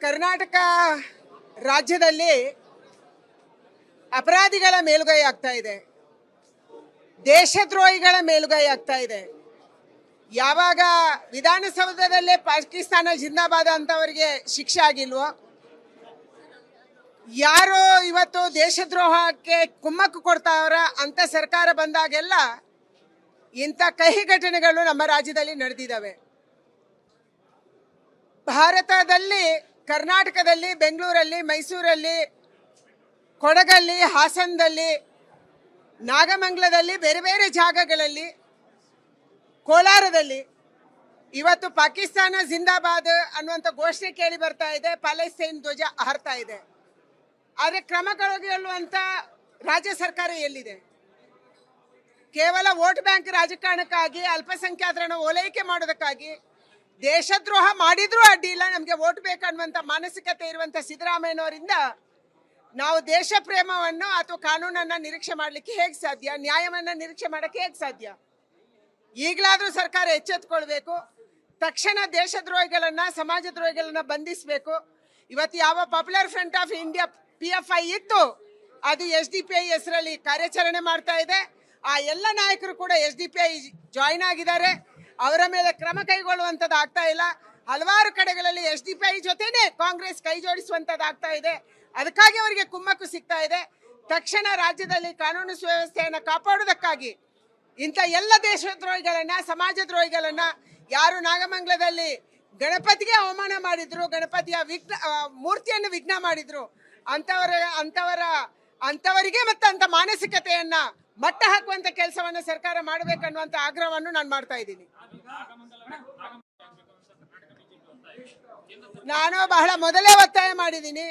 ಕರ್ನಾಟಕ ರಾಜ್ಯದಲ್ಲಿ ಅಪರಾಧಿಗಳ ಮೇಲುಗೈ ಆಗ್ತಾ ಇದೆ. ದೇಶದ್ರೋಹಿಗಳ ಮೇಲುಗೈ ಆಗ್ತಾ ಇದೆ. ಯಾವಾಗ ವಿಧಾನಸೌಧದಲ್ಲೇ ಪಾಕಿಸ್ತಾನ ಜಿಂದಾಬಾದ್ ಅಂತವರಿಗೆ ಶಿಕ್ಷೆ ಆಗಿಲ್ವೋ? ಯಾರು ಇವತ್ತು ದೇಶದ್ರೋಹಕ್ಕೆ ಕುಮ್ಮಕ್ಕು ಕೊಡ್ತಾವ್ರ ಅಂತ ಸರ್ಕಾರ ಬಂದಾಗೆಲ್ಲ ಇಂಥ ಕಹಿ ಘಟನೆಗಳು ನಮ್ಮ ರಾಜ್ಯದಲ್ಲಿ ನಡೆದಿದ್ದಾವೆ. ಭಾರತದಲ್ಲಿ, ಕರ್ನಾಟಕದಲ್ಲಿ, ಬೆಂಗಳೂರಲ್ಲಿ, ಮೈಸೂರಲ್ಲಿ, ಕೊಡಗಲ್ಲಿ, ಹಾಸನದಲ್ಲಿ, ನಾಗಮಂಗಲದಲ್ಲಿ, ಬೇರೆ ಬೇರೆ ಜಾಗಗಳಲ್ಲಿ, ಕೋಲಾರದಲ್ಲಿ ಇವತ್ತು ಪಾಕಿಸ್ತಾನ ಜಿಂದಾಬಾದ್ ಅನ್ನುವಂಥ ಘೋಷಣೆ ಕೇಳಿ ಬರ್ತಾ ಇದೆ ಪ್ಯಾಲೆಸ್ತೈನ್ ಧ್ವಜ ಹಾರ್ತಾ ಇದೆ. ಆದರೆ ಕ್ರಮ ಕೈಗೊಳ್ಳುವಂಥ ರಾಜ್ಯ ಸರ್ಕಾರ ಎಲ್ಲಿದೆ? ಕೇವಲ ವೋಟ್ ಬ್ಯಾಂಕ್ ರಾಜಕಾರಣಕ್ಕಾಗಿ, ಅಲ್ಪಸಂಖ್ಯಾತರನ್ನು ಓಲೈಕೆ ಮಾಡೋದಕ್ಕಾಗಿ ದೇಶದ್ರೋಹ ಮಾಡಿದ್ರೂ ಇಲ್ಲ. ನಮಗೆ ಓಟ್ ಬೇಕನ್ನುವಂಥ ಮಾನಸಿಕತೆ ಇರುವಂಥ ಸಿದ್ದರಾಮಯ್ಯನವರಿಂದ ನಾವು ದೇಶ ಪ್ರೇಮವನ್ನು ಅಥವಾ ಕಾನೂನನ್ನ ನಿರೀಕ್ಷೆ ಮಾಡಲಿಕ್ಕೆ ಹೇಗೆ ಸಾಧ್ಯ? ನ್ಯಾಯವನ್ನ ನಿರೀಕ್ಷೆ ಮಾಡಕ್ಕೆ ಹೇಗೆ ಸಾಧ್ಯ? ಈಗಲಾದರೂ ಸರ್ಕಾರ ಎಚ್ಚೆತ್ಕೊಳ್ಬೇಕು. ತಕ್ಷಣ ದೇಶದ್ರೋಹಿಗಳನ್ನ ಸಮಾಜ ದ್ರೋಹಿಗಳನ್ನ ಬಂಧಿಸಬೇಕು. ಇವತ್ತು ಯಾವ popular front of India P F I ಇತ್ತು, ಅದು ಎಸ್ ಡಿ ಪಿ ಐ ಹೆಸರಲ್ಲಿ ಕಾರ್ಯಾಚರಣೆ ಮಾಡ್ತಾ ಇದೆ. ಆ ಎಲ್ಲ ನಾಯಕರು ಕೂಡ S D P I join ಆಗಿದ್ದಾರೆ. ಅವರ ಮೇಲೆ ಕ್ರಮ ಕೈಗೊಳ್ಳುವಂಥದ್ದು ಆಗ್ತಾ ಇಲ್ಲ. ಹಲವಾರು ಕಡೆಗಳಲ್ಲಿ ಎಸ್ ಡಿ ಪಿ ಐ ಜೊತೆನೆ ಕಾಂಗ್ರೆಸ್ ಕೈ ಜೋಡಿಸುವಂಥದ್ದು ಆಗ್ತಾ ಇದೆ. ಅದಕ್ಕಾಗಿ ಅವರಿಗೆ ಕುಮ್ಮಕ್ಕು ಸಿಗ್ತಾ ಇದೆ. ತಕ್ಷಣ ರಾಜ್ಯದಲ್ಲಿ ಕಾನೂನು ಸುವ್ಯವಸ್ಥೆಯನ್ನು ಕಾಪಾಡುವುದಕ್ಕಾಗಿ ಇಂಥ ಎಲ್ಲ ದೇಶದ್ರೋಹಿಗಳನ್ನ ಸಮಾಜ ದ್ರೋಹಿಗಳನ್ನ ಯಾರು ನಾಗಮಂಗಲದಲ್ಲಿ ಗಣಪತಿಗೆ ಅವಮಾನ ಮಾಡಿದ್ರು, ಗಣಪತಿಯ ವಿಘ್ನ ಮೂರ್ತಿಯನ್ನು ವಿಘ್ನ ಮಾಡಿದ್ರು, ಅಂತವರ ಅಂತವರ ಅಂತವರಿಗೆ ಮತ್ತೆ ಅಂತ ಮಾನಸಿಕತೆಯನ್ನ ಮಟ್ಟ ಹಾಕುವಂತ ಕೆಲಸವನ್ನ ಸರ್ಕಾರ ಮಾಡಬೇಕನ್ನುವಂತ ಆಗ್ರಹವನ್ನು ನಾನು ಮಾಡ್ತಾ ಇದ್ದೀನಿ. ನಾನು ಬಹಳ ಮೊದಲೇ ಒತ್ತಾಯ ಮಾಡಿದ್ದೀನಿ.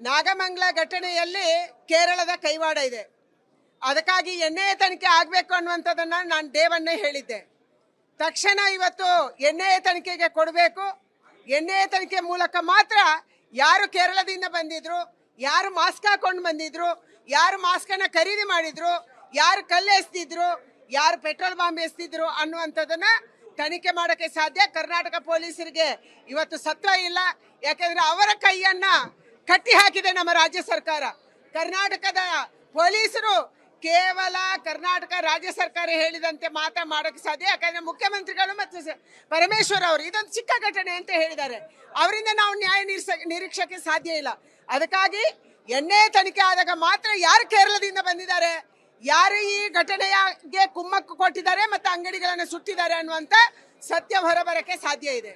ನಾಗಮಂಗಲ ಘಟನೆಯಲ್ಲಿ ಕೇರಳದ ಕೈವಾಡ ಇದೆ. ಅದಕ್ಕಾಗಿ ಎಣ್ಣೆಯ ತನಿಖೆ ಆಗಬೇಕು ಅನ್ನುವಂಥದ್ದನ್ನ ನಾನು ದೇವನ್ನೇ ಹೇಳಿದ್ದೆ. ತಕ್ಷಣ ಇವತ್ತು ಎಣ್ಣೆಯ ತನಿಖೆಗೆ ಕೊಡಬೇಕು. ಎಣ್ಣೆಯ ತನಿಖೆ ಮೂಲಕ ಮಾತ್ರ ಯಾರು ಕೇರಳದಿಂದ ಬಂದಿದ್ರು ಯಾರು ಮಾಸ್ಕ್ ಹಾಕೊಂಡು ಬಂದಿದ್ರು, ಯಾರು ಮಾಸ್ಕನ್ನ ಖರೀದಿ ಮಾಡಿದ್ರು, ಯಾರು ಕಲ್ಲು ಎಸ್ತಿದ್ರು, ಯಾರು ಪೆಟ್ರೋಲ್ ಬಾಂಬ್ ಎಸ್ತಿದ್ರು ಅನ್ನುವಂಥದ್ದನ್ನ ತನಿಖೆ ಮಾಡೋಕ್ಕೆ ಸಾಧ್ಯ ಕರ್ನಾಟಕ ಪೊಲೀಸರಿಗೆ. ಇವತ್ತು ಸತ್ವ ಇಲ್ಲ, ಯಾಕೆಂದ್ರೆ ಅವರ ಕೈಯನ್ನ ಕಟ್ಟಿ ಹಾಕಿದೆ ನಮ್ಮ ರಾಜ್ಯ ಸರ್ಕಾರ. ಕರ್ನಾಟಕದ ಪೊಲೀಸರು ಕೇವಲ ಕರ್ನಾಟಕ ರಾಜ್ಯ ಸರ್ಕಾರ ಹೇಳಿದಂತೆ ಮಾತ ಮಾಡೋಕ್ಕೆ ಸಾಧ್ಯ, ಯಾಕಂದ್ರೆ ಮುಖ್ಯಮಂತ್ರಿಗಳು ಮತ್ತು ಪರಮೇಶ್ವರ್ ಅವರು ಇದೊಂದು ಚಿಕ್ಕ ಘಟನೆ ಅಂತ ಹೇಳಿದ್ದಾರೆ. ಅವರಿಂದ ನಾವು ನ್ಯಾಯ ನಿರೀಕ್ಷ ನಿರೀಕ್ಷಕ್ಕೆ ಸಾಧ್ಯ ಇಲ್ಲ. ಅದಕ್ಕಾಗಿ ಎಣ್ಣೆ ತನಿಖೆ ಆದಾಗ ಮಾತ್ರ ಯಾರು ಕೇರಳದಿಂದ ಬಂದಿದ್ದಾರೆ? ಯಾರು ಈ ಘಟನೆಗೆ ಕುಮ್ಮಕ್ಕು ಕೊಟ್ಟಿದ್ದಾರೆ ಮತ್ತು ಅಂಗಡಿಗಳನ್ನು ಸುಟ್ಟಿದ್ದಾರೆ ಅನ್ನುವಂಥ ಸತ್ಯ ಹೊರಬರಕ್ಕೆ ಸಾಧ್ಯ ಇದೆ.